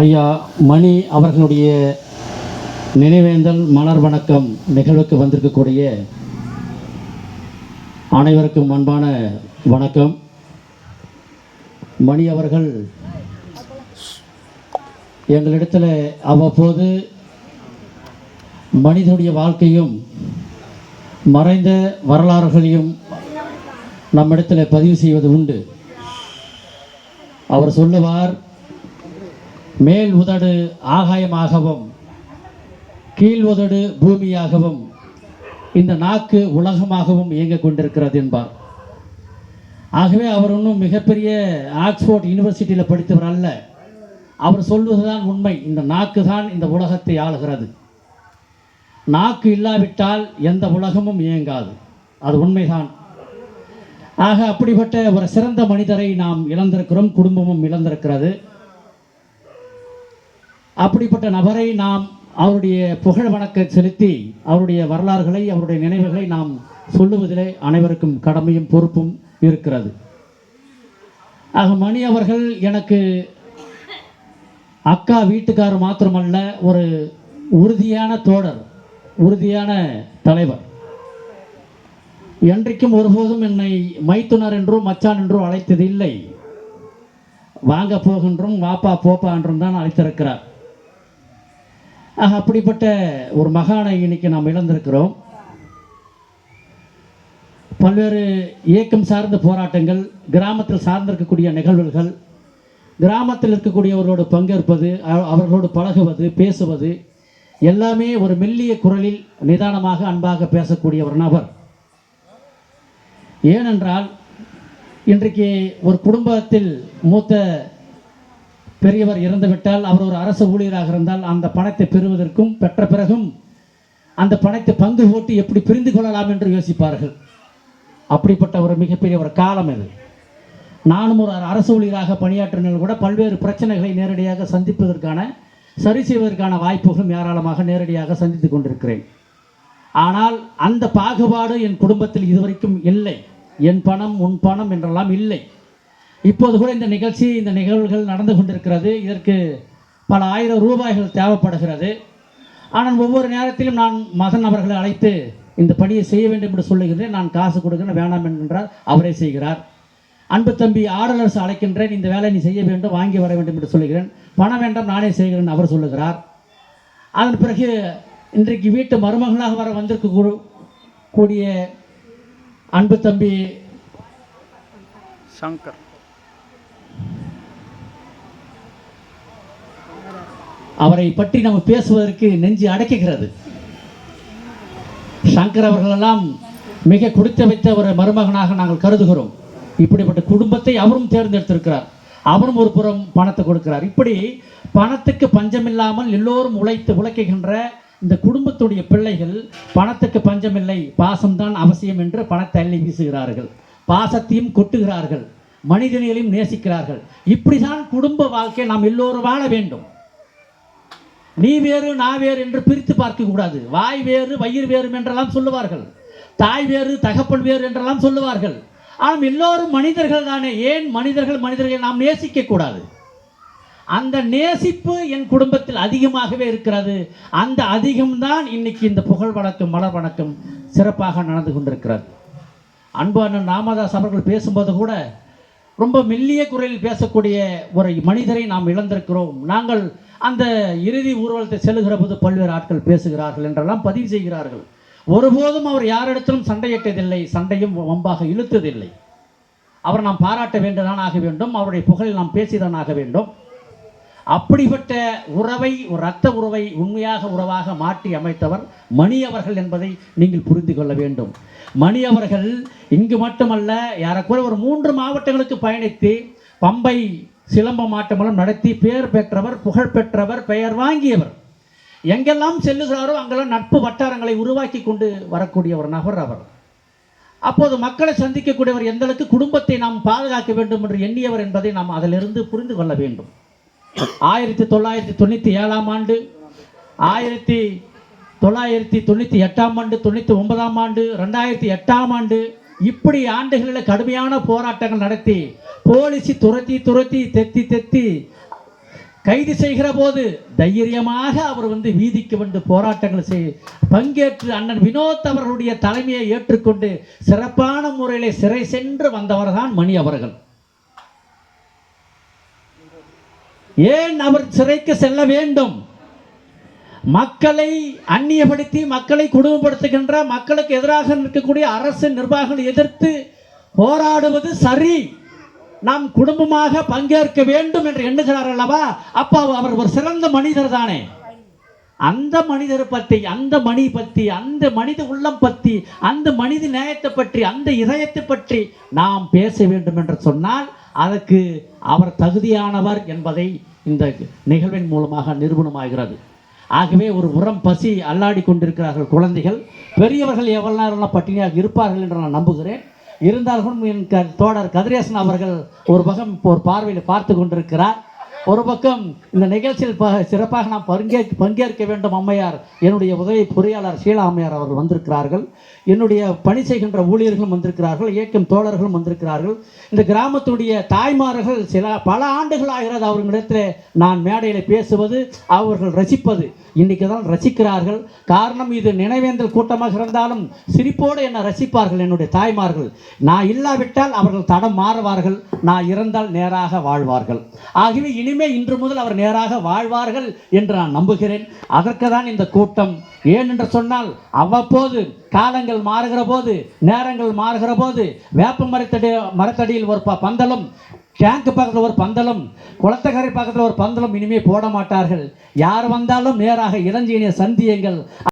ஐயா மணி அவர்களுடைய நினைவேந்தல் மலர் வணக்கம் நிகழ்வுக்கு வந்திருக்கக்கூடிய அனைவருக்கும் அன்பான வணக்கம். மணி அவர்கள் எங்களிடத்தில் அவ்வப்போது மனிதனுடைய வாழ்க்கையும் மறைந்த வரலாறுகளையும் நம்மிடத்தில் பதிவு செய்வது உண்டு. அவர் சொல்லுவார் மேல் உதடு ஆகாயமாகவும் கீழ் உதடு பூமியாகவும் இந்த நாக்கு உலகமாகவும் இயங்கிக் கொண்டிருக்கிறது என்பார். ஆகவே அவர் ஒன்றும் மிகப்பெரிய ஆக்ஸ்போர்ட் யூனிவர்சிட்டியில் படித்தவர் அல்ல. அவர் சொல்வதுதான் உண்மை. இந்த நாக்கு தான் இந்த உலகத்தை ஆளுகிறது. நாக்கு இல்லாவிட்டால் எந்த உலகமும் இயங்காது. அது உண்மைதான். ஆக அப்படிப்பட்ட ஒரு சிறந்த மனிதரை நாம் இழந்திருக்கிறோம் குடும்பமும் இழந்திருக்கிறது. அப்படிப்பட்ட நபரை நாம் அவருடைய புகழ் வணக்க செலுத்தி அவருடைய வரலாறுகளை அவருடைய நினைவுகளை நாம் சொல்லுவதிலே அனைவருக்கும் கடமையும் பொறுப்பும் இருக்கிறது. ஆக மணி அவர்கள் எனக்கு அக்கா வீட்டுக்காரர் மாத்திரமல்ல ஒரு உறுதியான தோழர் உறுதியான தலைவர். என்றைக்கும் ஒருபோதும் என்னை மைத்துனர் என்றும் மச்சான் என்றும் அழைத்தது இல்லை வாங்க போகின்றோம் வாப்பா போப்பா என்றும் தான் அழைத்திருக்கிறார். அப்படிப்பட்ட ஒரு மகானை இன்னைக்கு நாம் இழந்திருக்கிறோம். பல்வேறு இயக்கம் சார்ந்த போராட்டங்கள் கிராமத்தில் சார்ந்திருக்கக்கூடிய நிகழ்வுகள் கிராமத்தில் இருக்கக்கூடியவர்களோடு பங்கேற்பது அவர்களோடு பழகுவது பேசுவது எல்லாமே ஒரு மெல்லிய குரலில் நிதானமாக அன்பாக பேசக்கூடிய ஒரு நபர். ஏனென்றால் இன்றைக்கு ஒரு குடும்பத்தில் மூத்த பெரியவர் இறந்துவிட்டால் அவர் ஒரு அரசு ஊழியராக இருந்தால் அந்த பணத்தை பெறுவதற்கும் பெற்ற பிறகும் அந்த பணத்தை பங்கு போட்டு எப்படி பிரிந்து கொள்ளலாம் என்று யோசிப்பார்கள். அப்படிப்பட்ட ஒரு மிகப்பெரிய ஒரு காலம் இது. நானும் ஒரு அரசு ஊழியராக பணியாற்றினால் கூட பல்வேறு பிரச்சனைகளை நேரடியாக சந்திப்பதற்கான சரி செய்வதற்கான வாய்ப்புகளும் ஏராளமாக நேரடியாக சந்தித்து கொண்டிருக்கிறேன். ஆனால் அந்த பாகுபாடு என் குடும்பத்தில் இதுவரைக்கும் இல்லை. என் பணம் உன் பணம் என்றெல்லாம் இல்லை. இப்போது கூட இந்த நிகழ்ச்சி இந்த நிகழ்வுகள் நடந்து கொண்டிருக்கிறது. இதற்கு பல ஆயிரம் ரூபாய்கள் தேவைப்படுகிறது. ஆனால் ஒவ்வொரு நேரத்திலும் நான் மகன் அவர்களை அழைத்து இந்த பணியை செய்ய வேண்டும் என்று சொல்லுகின்றேன். நான் காசு கொடுக்கிறேன் வேணாம் என்கின்றார். அவரே செய்கிறார். அன்பு தம்பி ஆடலரசு அழைக்கின்றேன். இந்த வேலை நீ செய்ய வேண்டும் வாங்கி வர வேண்டும் என்று சொல்லுகிறேன். பணம் வேண்டாம் நானே செய்கிறேன் அவர் சொல்லுகிறார். அதன் பிறகு இன்றைக்கு வீட்டு மருமகனாக வர வந்திருக்க கூடிய அன்பு தம்பி சங்கர். அவரை பற்றி நம்ம பேசுவதற்கு நெஞ்சு அடைக்குகிறது. சங்கர் அவர்களெல்லாம் மிக கொடுத்து வைத்த ஒரு மருமகனாக நாங்கள் கருதுகிறோம். இப்படிப்பட்ட குடும்பத்தை அவரும் தேர்ந்தெடுத்திருக்கிறார். அவரும் ஒரு புறம் பணத்தை கொடுக்கிறார். இப்படி பணத்துக்கு பஞ்சமில்லாமல் எல்லோரும் உழைத்து உழைக்குகின்ற இந்த குடும்பத்துடைய பிள்ளைகள் பணத்துக்கு பஞ்சமில்லை பாசம்தான் அவசியம் என்று பணத்தை அள்ளி வீசுகிறார்கள். பாசத்தையும் கொட்டுகிறார்கள். மனிதனையும் நேசிக்கிறார்கள். இப்படிதான் குடும்ப வாழ்க்கை நாம் எல்லோரும் வாழ வேண்டும். நீ வேறு நான் வேறு என்று பிரித்து பார்க்க கூடாது. வாய் வேறு வயிறு வேறு என்றெல்லாம் சொல்லுவார்கள். தாய் வேறு தகப்பன் வேறு என்றெல்லாம் சொல்லுவார்கள். ஆனால் எல்லோரும் மனிதர்கள் தானே. ஏன் மனிதர்கள் மனிதர்களை நாம் நேசிக்க கூடாது? அந்த நேசிப்பு என் குடும்பத்தில் அதிகமாகவே இருக்கிறது. அந்த அதிகம்தான் இன்னைக்கு இந்த புகழ் வணக்கம் மலர் வணக்கம் சிறப்பாக நடந்து கொண்டிருக்கிறது. அன்பு அண்ணன் ராமதாஸ் அவர்கள் பேசும்போது கூட ரொம்ப மெல்லிய குரலில் பேசக்கூடிய ஒரு மனிதரை நாம் இழந்திருக்கிறோம். நாங்கள் அந்த இறுதி ஊர்வலத்தை செல்லுகிற போது பல்வேறு ஆட்கள் பேசுகிறார்கள் என்றெல்லாம் பதிவு செய்கிறார்கள். ஒருபோதும் அவர் யாரிடத்திலும் சண்டையிட்டதில்லை சண்டையும் வம்பாக இழுத்ததில்லை. அவர் நாம் பாராட்ட வேண்டுதான் ஆக வேண்டும் அவருடைய புகழில் நாம் பேசிதான் ஆக வேண்டும். அப்படிப்பட்ட உறவை ஒரு இரத்த உறவை உண்மையாக உறவாக மாற்றி அமைத்தவர் மணி அவர்கள் என்பதை நீங்கள் புரிந்து கொள்ள வேண்டும். மணி அவர்கள் இங்கு மட்டுமல்ல யாரக்கூட ஒரு மூன்று மாவட்டங்களுக்கு பயணித்து பம்பை சிலம்பம் ஆட்டமலம் நடத்தி பெயர் பெற்றவர் புகழ் பெற்றவர் பெயர் வாங்கியவர். எங்கெல்லாம் செல்லுகிறாரோ அங்கெல்லாம் நட்பு வட்டாரங்களை உருவாக்கி கொண்டு வரக்கூடிய ஒரு நபர் அவர். அப்போது மக்களை சந்திக்கக்கூடியவர் எந்த அளவுக்கு குடும்பத்தை நாம் பாதுகாக்க வேண்டும் என்று எண்ணியவர் என்பதை நாம் அதிலிருந்து புரிந்து கொள்ள வேண்டும். ஆயிரத்தி தொள்ளாயிரத்தி தொண்ணூற்றி ஏழாம் ஆண்டு ஆயிரத்தி தொள்ளாயிரத்தி தொண்ணூற்றி எட்டாம் ஆண்டு தொண்ணூற்றி ஒன்பதாம் ஆண்டு ரெண்டாயிரத்தி எட்டாம் ஆண்டு இப்படி ஆண்டுகளில் கடுமையான போராட்டங்கள் நடத்தி போலீஸை துரத்தி துரத்தி தெத்தி தெத்தி கைது செய்கிற போது தைரியமாக அவர் வந்து வீதிக்கு வந்து போராட்டங்கள் செய் பங்கேற்று அண்ணன் வினோத் அவர்களுடைய தலைமையை ஏற்றுக்கொண்டு சிறப்பான முறையில் சிறை சென்று வந்தவர் தான் மணி அவர்கள். ஏன் அவர் சிறைக்கு செல்ல வேண்டும்? மக்களை அந்நியப்படுத்தி மக்களை குடும்பப்படுத்துகின்ற மக்களுக்கு எதிராக நிற்கக்கூடிய அரசு நிர்வாகங்களை எதிர்த்து போராடுவது சரி. நாம் குடும்பமாக பங்கேற்க வேண்டும் என்று எண்ணுகிறார் அல்லவா? அப்போ அவர் ஒரு சிறந்த மனிதர் தானே. அந்த மனிதரை பற்றி அந்த மணி பற்றி அந்த மனித உள்ளம் பற்றி அந்த மனித நேயத்தை பற்றி அந்த இதயத்தை பற்றி நாம் பேச வேண்டும் என்று சொன்னால் அதற்கு அவர் தகுதியானவர் என்பதை இந்த நிகழ்வின் மூலமாக நிரூபணமாகிறது. ஆகவே ஒரு உரம் பசி அல்லாடி கொண்டிருக்கிறார்கள் குழந்தைகள். பெரியவர்கள் எவ்வளவு நேரம்லாம் பட்டினியாக இருப்பார்கள் என்று நான் நம்புகிறேன். இருந்தாலும் என் க தோழர் கதிரேசன் அவர்கள் ஒரு பக்கம் இப்போ ஒரு பார்வையில் பார்த்து கொண்டிருக்கிறார். ஒரு பக்கம் இந்த நிகழ்ச்சியில் ப சிறப்பாக நாம் பங்கேற் பங்கேற்க வேண்டும் அம்மையார் என்னுடைய உதவி பொறியாளர் ஷீலா அம்மையார் அவர்கள் வந்திருக்கிறார்கள். என்னுடைய பணி செய்கின்ற ஊழியர்களும் வந்திருக்கிறார்கள் இயக்கம் தோழர்களும் வந்திருக்கிறார்கள். இந்த கிராமத்துடைய தாய்மார்கள் சில பல ஆண்டுகள் ஆகிறது அவர்களிடத்தில் நான் மேடையில் பேசுவது அவர்கள் ரசிப்பது. இன்றைக்கு தான் ரசிக்கிறார்கள். காரணம் இது நினைவேந்தல் கூட்டமாக இருந்தாலும் சிரிப்போடு என்னை ரசிப்பார்கள் என்னுடைய தாய்மார்கள். நான் இல்லாவிட்டால் அவர்கள் தடம் மாறுவார்கள் நான் இறந்தால் நேராக வாழ்வார்கள். ஆகவே இனிமே இன்று முதல் அவர் நேராக வாழ்வார்கள் என்று நான் நம்புகிறேன். அதற்கு தான் இந்த கூட்டம். ஏனென்று சொன்னால் அவ்வப்போது காலங்கள் மாறுகிற போது நேரங்கள் மாறுகிற போது வேப்ப மரத்தடி மரத்தடியில் ஒரு ப- பந்தலும் டேங்க் பக்கத்தில் ஒரு பந்தலும் குளத்தக்கரை பக்கத்தில் ஒரு பந்தலும் இனிமே போட மாட்டார்கள். யார் வந்தாலும் நேராக இளஞ்சீனிய சந்தியங்கள்